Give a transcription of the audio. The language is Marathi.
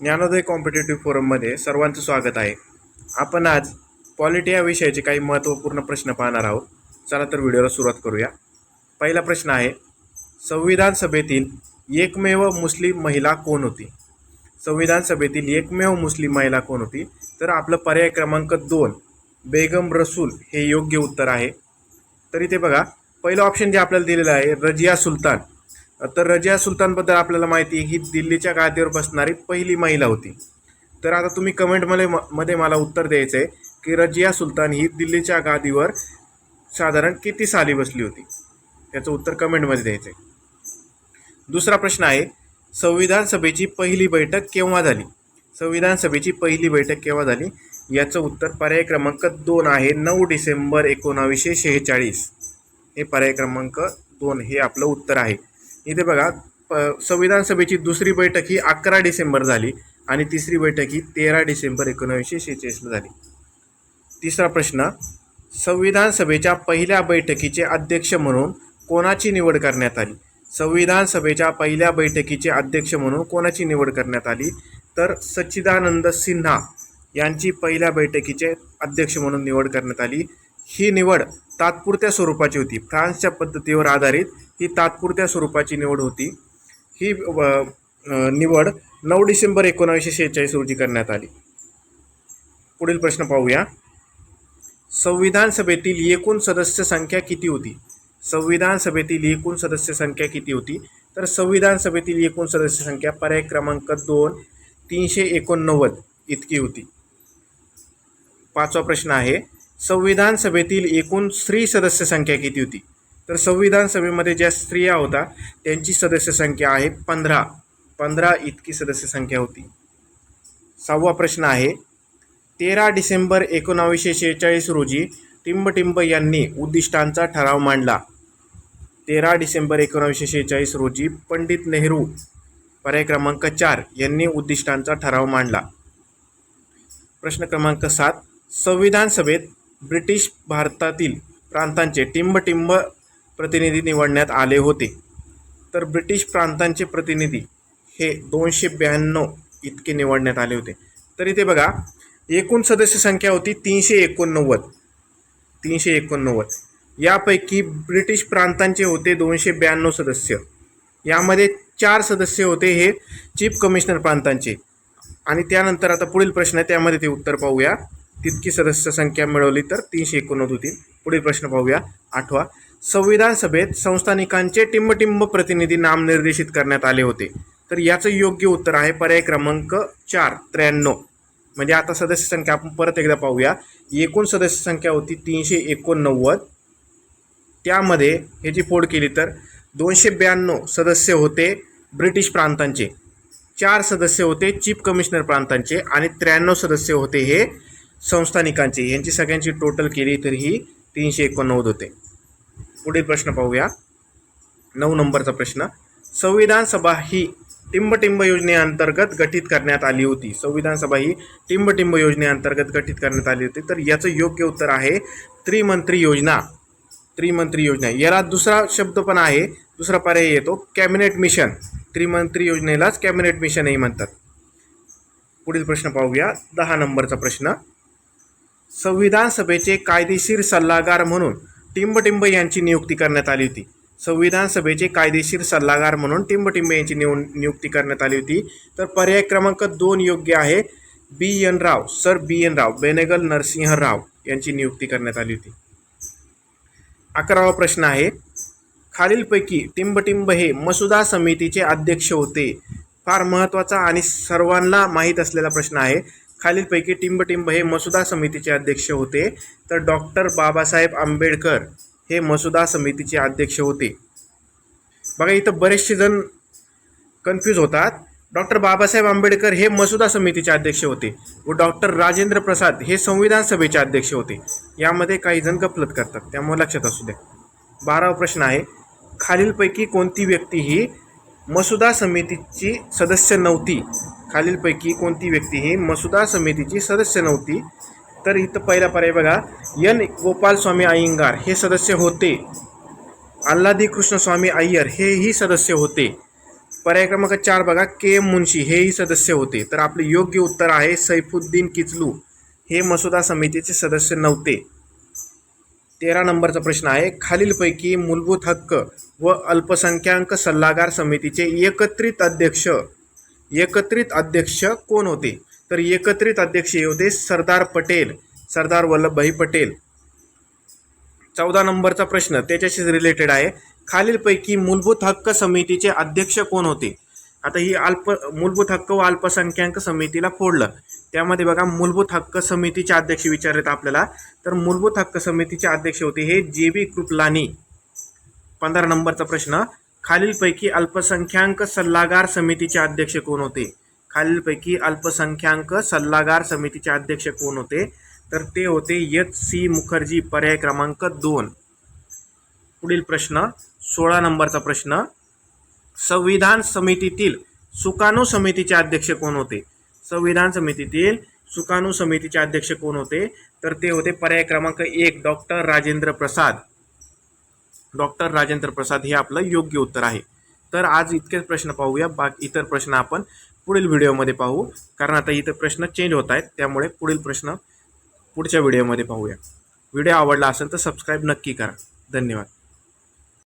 ज्ञानोदय कॉम्पिटेटिव्ह फोरममध्ये सर्वांचं स्वागत आहे. आपण आज पॉलिटी या विषयाचे काही महत्त्वपूर्ण प्रश्न पाहणार आहोत. चला तर व्हिडिओला सुरुवात करूया. पहिला प्रश्न आहे संविधान सभेतील एकमेव मुस्लिम महिला कोण होती? संविधान सभेतील एकमेव मुस्लिम महिला कोण होती? तर आपलं पर्याय क्रमांक दोन बेगम रसूल हे योग्य उत्तर आहे. तर इथे बघा पहिलं ऑप्शन जे आपल्याला दिलेलं आहे रजिया सुलतान. तर रजिया सुलतानबद्दल आपल्याला माहिती आहे ही दिल्लीच्या गादीवर बसणारी पहिली महिला होती. तर आता तुम्ही कमेंटमध्ये म मध्ये मला उत्तर द्यायचं आहे की रजिया सुलतान ही दिल्लीच्या गादीवर साधारण किती साली बसली होती? याचं उत्तर कमेंटमध्ये द्यायचं आहे दुसरा प्रश्न आहे संविधान सभेची पहिली बैठक केव्हा झाली? संविधान सभेची पहिली बैठक केव्हा झाली? याचं उत्तर पर्याय क्रमांक दोन आहे नऊ डिसेंबर एकोणावीसशे शेहेचाळीस. हे पर्याय क्रमांक दोन हे आपलं उत्तर आहे. इथे बघा प संविधान सभेची दुसरी बैठक ही अकरा डिसेंबर झाली आणि तिसरी बैठक ही तेरा डिसेंबर एकोणावीसशे शेहेचाळीसला झाली. तिसरा प्रश्न संविधान सभेच्या पहिल्या बैठकीचे अध्यक्ष म्हणून कोणाची निवड करण्यात आली? संविधान सभेच्या पहिल्या बैठकीचे अध्यक्ष म्हणून कोणाची निवड करण्यात आली? तर सच्चिदानंद सिन्हा यांची पहिल्या बैठकीचे अध्यक्ष म्हणून निवड करण्यात आली. ही निवड तात्पुरत्या स्वरूपाची होती. फ्रान्सच्या पद्धतीवर आधारित ही तात्पुरत्या स्वरूपाची निवड होती. ही निवड नऊ डिसेंबर एकोणावीसशे शेहेचाळीस रोजी करण्यात आली. पुढील प्रश्न पाहूया. संविधान सभेतील एकूण सदस्य संख्या किती होती? संविधान सभेतील एकूण सदस्य संख्या किती होती? तर संविधान सभेतील एकूण सदस्य संख्या पर्याय क्रमांक दोन तीनशे एकोणनव्वद इतकी होती. पाचवा प्रश्न आहे. संविधान सभेतील एकूण स्त्री सदस्य संख्या किती होती? तर संविधान सभेमध्ये ज्या स्त्रिया होता त्यांची सदस्य संख्या आहे पंधरा. पंधरा इतकी सदस्य संख्या होती. सहावा प्रश्न आहे तेरा डिसेंबर एकोणावीसशे शेहेचाळीस रोजी टिंबटिंब यांनी उद्दिष्टांचा ठराव मांडला. तेरा डिसेंबर एकोणावीसशे शेहेचाळीस रोजी पंडित नेहरू पर्याय क्रमांक चार यांनी उद्दिष्टांचा ठराव मांडला. प्रश्न क्रमांक सात संविधान सभेत ब्रिटिश भारतातील प्रांतांचे टिंबटिंब प्रतिनिधी निवडण्यात आले होते. तर ब्रिटिश प्रांतांचे प्रतिनिधी हे दोनशे ब्याण्णव इतके निवडण्यात आले होते. तर इथे बघा एकूण सदस्य संख्या होती तीनशे एकोणनव्वद. तीनशे एकोणनव्वद. यापैकी ब्रिटिश प्रांतांचे होते दोनशे ब्याण्णव सदस्य. यामध्ये चार सदस्य होते हे चीफ कमिशनर प्रांतांचे. आणि त्यानंतर आता पुढील प्रश्न आहे त्यामध्ये ते उत्तर पाहूया. तितकी सदस्य संख्या मिळवली तर तीनशे एकोणनव्वद होतील पुढील प्रश्न पाहूया. आठवा. संविधान सभेत संस्थानिकांचे टिंबटिंब प्रतिनिधी नामनिर्देशित करण्यात आले होते. तर याचं योग्य उत्तर आहे पर्याय क्रमांक चार त्र्याण्णव. म्हणजे आता सदस्य संख्या आपण परत एकदा पाहूया. एकूण सदस्य संख्या होती तीनशे एकोणनव्वद. त्यामध्ये ह्याची फोड केली तर दोनशे ब्याण्णव सदस्य होते ब्रिटिश प्रांतांचे. चार सदस्य होते चीफ कमिशनर प्रांतांचे आणि त्र्याण्णव सदस्य होते हे संस्थानिकांची. यांची सगळ्यांची टोटल केली तर ही तीनशे एकोणनव्वद होते. पुढील प्रश्न पाहूया. नऊ नंबरचा प्रश्न. संविधान सभा ही टिंबटिंब योजनेअंतर्गत गठीत करण्यात आली होती. संविधान सभा ही टिंबटिंब योजनेअंतर्गत गठीत करण्यात आली होती. तर याचं योग्य उत्तर आहे त्रिमंत्री योजना. त्रिमंत्री योजना. याला दुसरा शब्द पण आहे. दुसरा पर्याय येतो. Cabinet mission. त्रिमंत्री योजनेलाच कॅबिनेट मिशनही म्हणतात. पुढील प्रश्न पाहूया. दहा नंबरचा प्रश्न. संविधान सभेचे कायदेशीर सल्लागार म्हणून टिंबटिंब यांची नियुक्ती करण्यात आली होती. संविधान सभेचे कायदेशीर सल्लागार म्हणून टिंबटिंब यांची निव नियुक्ती करण्यात आली होती. तर पर्याय क्रमांक दोन योग्य आहे. B N Rao sir B N Rao Benegal Narasimha Rao यांची नियुक्ती करण्यात आली होती. अकरावा प्रश्न आहे. खालीलपैकी टिंबटिंब हे मसुदा समितीचे अध्यक्ष होते. फार महत्त्वाचा आणि सर्वांना माहीत असलेला प्रश्न आहे. खालीलपैकी टिंबटिंब हे मसुदा समितीचे अध्यक्ष होते. तर डॉक्टर बाबासाहेब आंबेडकर हे मसुदा समितीचे अध्यक्ष होते. बघा इथं बरेचसे जण कन्फ्यूज होतात. डॉक्टर बाबासाहेब आंबेडकर हे मसुदा समितीचे अध्यक्ष होते व डॉक्टर राजेंद्र प्रसाद हे संविधान सभेचे अध्यक्ष होते. यामध्ये काही जण गफलत करतात त्यामुळे लक्षात असू द्या. बारावा प्रश्न आहे खालीलपैकी कोणती व्यक्ती ही मसुदा समितीची सदस्य नव्हती? खालीलपैकी कोणती व्यक्ती ही मसुदा समितीची सदस्य नव्हती? तर इथं पहिला पर्याय बघा. एन. गोपालस्वामी अय्यंगार हे सदस्य होते. आल्हादी कृष्णस्वामी अय्यर हेही सदस्य होते. पर्याय क्रमांक चार बघा. के. एम मुन्शी हेही सदस्य होते. तर आपले योग्य उत्तर आहे सैफुद्दीन किचलू. हे मसुदा समितीचे सदस्य नव्हते. तेरा नंबरचा प्रश्न आहे. खालीलपैकी मूलभूत हक्क व अल्पसंख्याक सल्लागार समितीचे एकत्रित अध्यक्ष एकत्रित अध्यक्ष कोण होते? तर एकत्रित अध्यक्ष हे होते सरदार पटेल सरदार वल्लभभाई पटेल. चौदा नंबरचा प्रश्न त्याच्याशीच रिलेटेड आहे. खालीलपैकी मूलभूत हक्क समितीचे अध्यक्ष कोण होते? आता ही अल्प मूलभूत हक्क व अल्पसंख्याक समितीला फोडलं. त्यामध्ये बघा मूलभूत हक्क समितीचे अध्यक्ष विचारलेत आपल्याला. तर मूलभूत हक्क समितीचे अध्यक्ष होते हे जे बी कृपलानी. पंधरा नंबरचा प्रश्न खालीलपैकी अल्पसंख्याक सल्लागार समितीचे अध्यक्ष कोण होते? खालीलपैकी अल्पसंख्याक सल्लागार समितीचे अध्यक्ष कोण होते? तर ते होते एच सी मुखर्जी पर्याय क्रमांक दोन. पुढील प्रश्न सोळा नंबरचा प्रश्न. संविधान समितीतील सुकाणू समितीचे अध्यक्ष कोण होते? संविधान समितीतील सुकाणू समितीचे अध्यक्ष कोण होते? तर ते होते पर्याय क्रमांक एक डॉक्टर राजेंद्र प्रसाद. डॉक्टर राजेंद्र प्रसाद हे आपलं योग्य उत्तर आहे. तर आज इतकेच प्रश्न पाहूया. बाकी इतर प्रश्न आपण पुढील व्हिडिओमध्ये पाहू. कारण आता इतर प्रश्न चेंज होत आहेत. त्यामुळे पुढील प्रश्न पुढच्या व्हिडिओमध्ये पाहूया. व्हिडिओ आवडला असेल तर सबस्क्राईब नक्की करा. धन्यवाद.